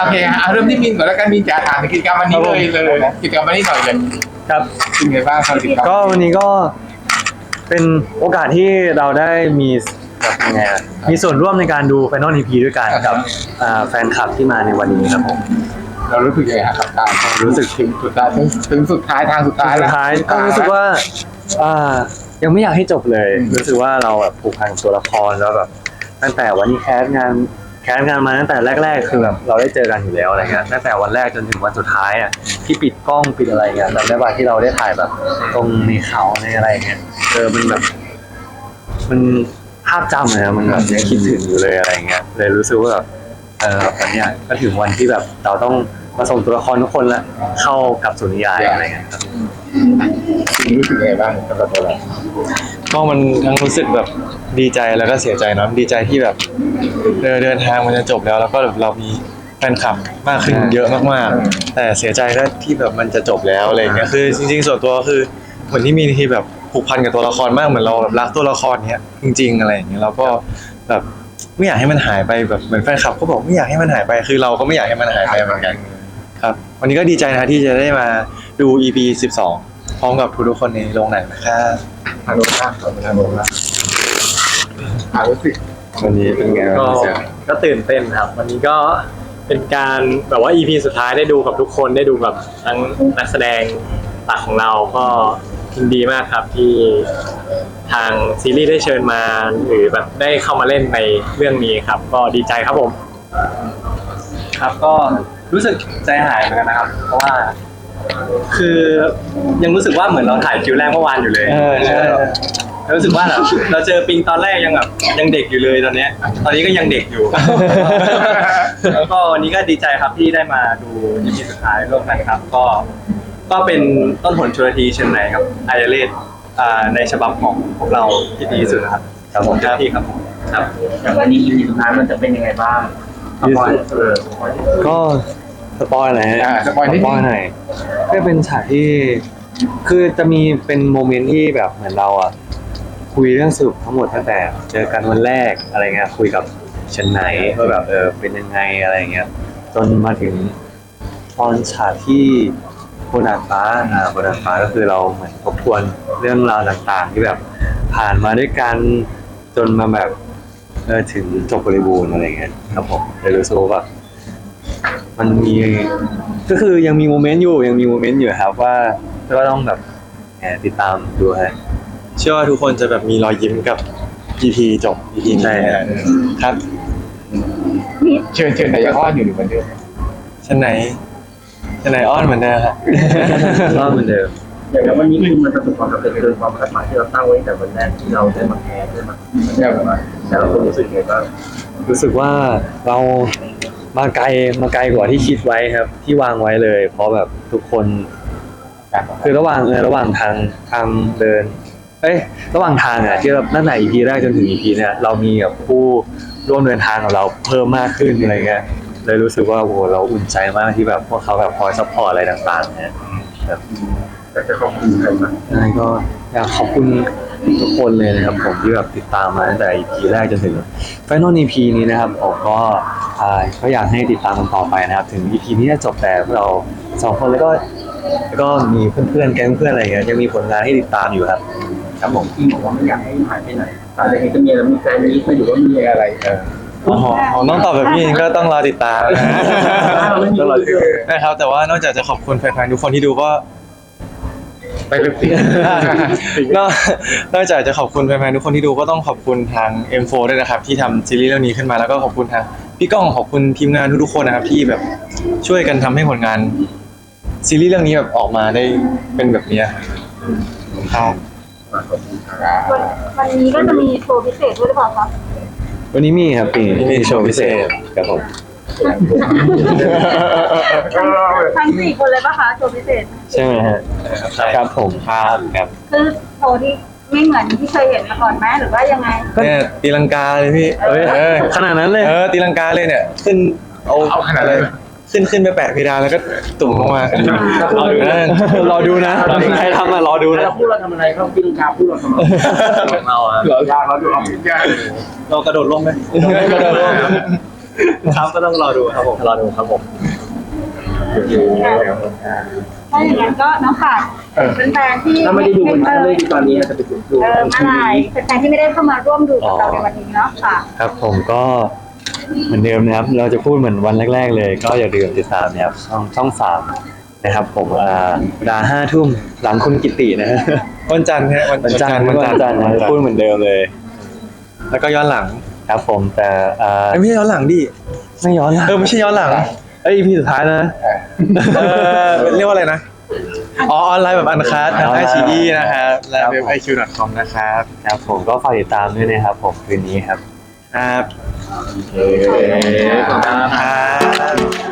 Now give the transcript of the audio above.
โอเคอะเริ่มที่มินก่อนแล้วกันมินจ๋าถามถึงกิจกรรมวันนี้เลยเลยกิจกรรมวันนี้หน่อยเลยครับเป็นไงบ้างครับกิจกรรมก็วันนี้ก็เป็นโอกาสที่เราได้มีแบบยังไงอะมีส่วนร่วมในการดู Final EP ด้วยกันกับอ่าแฟนคลับที่มาในวันนี้ครับผม เรารู้สึกยังไงครับกับการรู้สึกถึงสุดท้ายถึงถึงสุดท้ายทางสุดท้ายสุแล้วดท้ายก็รู้สึกว่าอ่า ยังไม่อยากให้จบเลยรู้สึกว่าเราแบบผูกพันกับตัวละครแล้วแบบตั้งแต่วันที่แคสงาน แคสงานมาตั้งแต่แรก ๆ คือแบบเราได้เจอกันอยู่แล้วอะไรเงี้ยตั้งแต่วันแรกจนถึงวันสุดท้ายอะที่ปิดกล้องปิดอะไรเงี้ยจำได้ป่ะที่เราได้ถ่ายแบบ ตรงในเขาในอะไรเงี้ยเออมันแบบ มันภาพจำเลยนะมันแบบยังคิดถึงอยู่เลยอะไรเงี้ยเลยรู้สึกว่าแบบเออวันเนี้ยก็ถึงวันที่แบบเราต้อง มาส่งตัวละครทุกคนละเข้ากับสุนิยายอะไรเงี้ยครับรู้สึกยังไงบ้างสำหรับตัวเราก็มันทั้งรู้สึกแบบดีใจแล้วก็เสียใจเนาะดีใจที่แบบเดินเดินทางมันจะจบแล้ว แล้วก็แบบเรามีแฟนคลับมากขึ้นเยอะมากๆ แต่เสียใจก็ที่แบบมันจะจบแล้วอะไรอย่างเงี้ยคือ จริง ๆ ส่วนตัวก็คือเหมือนที่มีที่แบบผูกพันกับตัวละครมากเหมือนเราแบบรักตัวละครเนี้ยจริง ๆ อะไรอย่างเงี้ยเราก็แบบไม่อยากให้มันหายไปแบบเหมือนแฟนคลับก็บอกไม่อยากให้มันหายไปคือเราก็ไม่อยากให้มันหายไปเหมือนกันครับ วันนี้ก็ดีใจนะที่จะได้มาดู EP 12 พร้อมกับทุกๆคนในโรงหนังนะครับทางโน้นครับทางโน้นครับอ่ารู้สึกวันนี้เป็นไงก็บ้างเสี่ยก็ตื่นเต้นครับ วันนี้ก็เป็นการแบบว่า EP สุดท้ายได้ดูกับทุกคนได้ดูกับทั้งนักแสดงหลักของเราก็ยินดีมากครับที่ทางซีรีส์ได้เชิญมา หรือแบบได้เข้ามาเล่นในเรื่องนี้ครับ ก็ดีใจครับผม ครับก็ รู้สึกใจหายเหมือนกันนะครับ เพราะว่า คือยังรู้สึกว่าเหมือนเราถ่ายคิวแรกเมื่อวานอยู่เลยเออใช่ แล้วรู้สึกว่าแบบเราเจอปิงตอนแรกยังแบบยังเด็กอยู่เลยตอนเนี้ย ตอนนี้ก็ยังเด็กอยู่ แล้วก็วันนี้ก็ดีใจครับที่ได้มาดู EP สุดท้ายร่วมกันครับ ก็ ก็เป็นต้นผลชลทีเชียงใหม่ครับไอเอเลสอ่าในฉบับของพวกเราที่ดีที่สุดนะครับครับผมที่ครับผมครับ อย่างวันนี้ EP สุดท้ายมันจะเป็นยังไงบ้างสปอยล์เออก็ สปอยหน่อยฮะอ่าสปอยนิดสปนึอยงหน่อยก็เป็นฉากที่ คือจะมีเป็นโมเมนต์ที่แบบเหมือนเราอะ คุยเรื่องสรุปทั้งหมดตั้งแต่ เจอกันวันแรกอะไรเงี้ยคุยกับเชนไหนว่าแบบเออเป็นยังไงอะไรเงี้ยจนมาถึงตอนฉากที่บนดาดฟ้าอ่าบนดาดฟ้าก็คือเราเหมือนทบทวนเรื่องราวต่างๆ ที่แบบผ่านมาด้วยกันจนมาแบบ เออถึงจบบริบูรณ์อะไรเงี้ยครับผมเลยรู้สึกว่าแบบ มันมีก็คือยังมีโมเมนต์อยู่ยังมีโมเมนต์อยู่ครับว่าก็ต้องแบบแหมติดตามดูฮะเชื่อว่าทุกคนจะแบบมีรอยยิ้มกับ EP จบ EP ใช่นี้ครับเชิญเชิญแต่ยังอ้อนอยู่หรือเหมือนเดิมชั้นไหนชั้นไหนอ้อนเหมือนเดิมครับก็เหมือนเดิมอย่างวันนี้คือมันประสบความสำเร็จเกินความคาดหมายที่เราตั้งไว้ตั้งแต่วันแรกที่เราได้มาแคสได้มาได้มาแต่เรารู้สึกยังไงบ้างรู้สึกว่าเรา มาไกลมาไกลกว่าที่คิดไว้ครับ ที่วางไว้เลย เพราะแบบทุกคน คือระหว่างเออระหว่างทางทางเดิน เอ้ยระหว่างทางอะที่เราตั้งแต่ EP แรกจนถึง EP เนี่ยเรามีแบบผู้ร่วมเดินทางกับเราเพิ่มมากขึ้นอะไรเงี้ยเลยรู้สึกว่าโอ้โหเราอุ่นใจมากที่แบบพวกเขาแบบคอยซัพพอร์ตอะไรต่างๆเนี่ยแบบแต่จะขอบคุณใครบ้าง ยังไงก็อยากขอบคุณ ทุกคนเลยนะครับผมที่แบบติดตามมาตั้งแต่ EP แรกจนถึง Final EP นี้นะครับผมก็อ่าก็อยากให้ติดตามกันต่อไปนะครับ ถึง EP นี้จะจบแต่พวกเราสองคนแล้วก็แล้วก็มีเพื่อนๆแก๊งเพื่อนอะไรเงี้ยยังมีผลงานให้ติดตามอยู่ครับครับผมที่บอกว่าไม่อยากให้หายไปไหนแต่เห็นจะมีอะไรมีแฟนนี้ไม่หรือว่ามีมีอะไรเอออ๋อผมต้องตอบแบบนี้ก็ต้องรอติดตามนะต้องรอติดตามนะครับแต่ว่านอกจากจะขอบคุณแฟนๆทุกคนที่ดูก็ ไปเรื่องสิ นอกนอกจากจะขอบคุณแฟนๆทุกคนที่ดูก็ต้องขอบคุณทาง M4 ด้วยนะครับ ที่ทำซีรีส์เรื่องนี้ขึ้นมาแล้วก็ขอบคุณทางพี่ก้องขอบคุณทีมงานทุกๆคนนะครับ ที่แบบช่วยกันทำให้ผลงานซีรีส์เรื่องนี้แบบออกมาได้เป็นแบบเนี้ยครับมาขอบคุณครับวันวันนี้ก็จะมีโชว์พิเศษด้วยหรือเปล่าคะ วันนี้มีครับปีมีโชว์พิเศษครับผม ทั้งสี่คนเลยปะคะโชว์พิเศษ ใช่ไหมฮะครับผมครับครับคือโชว์ที่ไม่เหมือนที่เคยเห็นมาก่อนไหมหรือว่ายังไง เนี่ยตีลังกาเลยพี่เอ้ยเออขนาดนั้นเลยเออตีลังกาเลยเนี่ยขึ้นเอาเอาขนาดนั้นเลยขึ้นขึ้นไปแปะเพดานแล้วก็ตุ่มลงมารอดูนะรอดูนะใครทำอะรอดูนะเราพูดเราทำอะไรเขากินกาพูดเราทำอะไรเราอะเหรอยากเราดูออกยากเรากระโดดร่มไหมกระโดดร่ม ครับก็ต้องรอดูครับผมรอดูครับผมถ้าอย่างนั้นก็น้องฝากเป็นแฟนๆที่ถ้าไม่ได้ดูเอถ้าอไม่ได้ดูตอนนี้อาจจะไปดูดูเออเมื่อไหร่แฟนๆที่ไม่ได้เข้ามาร่วมดูกับเราในวันนี้เนาะค่ะ ครับผมก็เหมือนเดิมนะครับ เราจะพูดเหมือนวันแรก ๆ เลย ก็อย่าลืมติดตามนะครับช่องช่องสามนะครับ ผมอ่าเวลาห้าทุ่มหลังคุณกิตินะฮะวันจันทร์ฮะวันจันทร์วันจันทร์นะพูดเหมือนเดิมเลย แล้วก็ย้อนหลัง ครับผมแต่อ่าเอ้ยไม่ใช่ย้อนหลังดิไม่ย้อนละเออไม่ใช่ย้อนหลังเอ้ย EP สุดท้ายนะเออเรียกว่าอะไรนะอ๋อออนไลน์แบบอันคัสทางไอชีอีนะครับและเว็บ iq.com นะครับครับผมก็ฝากติดตามด้วยนะครับผมคืนนี้ครับครับโอเคครับ